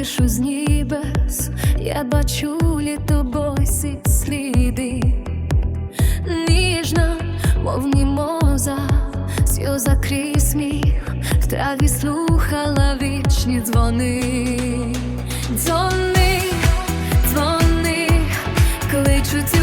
тишу з небес, я бачу літобойці сліди, ніжно, мов мімоза, сльоза крізь сміх, в траві слухала вічні дзвони, дзвони, дзвони, кличуть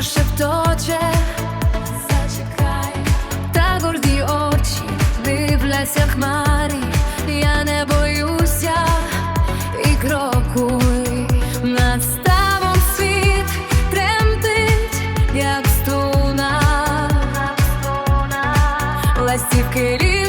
місто шепточе. Зачекай, та горді очі дивляться хмарі, я не боюся і крокуй над ставом світ тремтить, як струна, ластівки ріжуть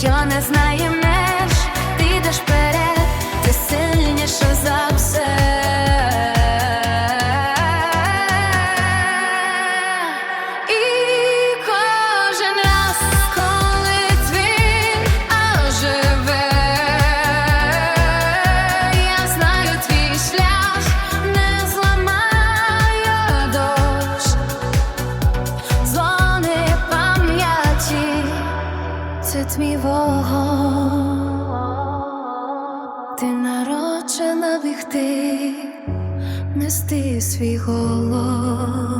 що не знає меж, ти йдеш вперед, ти сильніше за все. Це мій вогонь, ти народжена бігти, нести свій голос.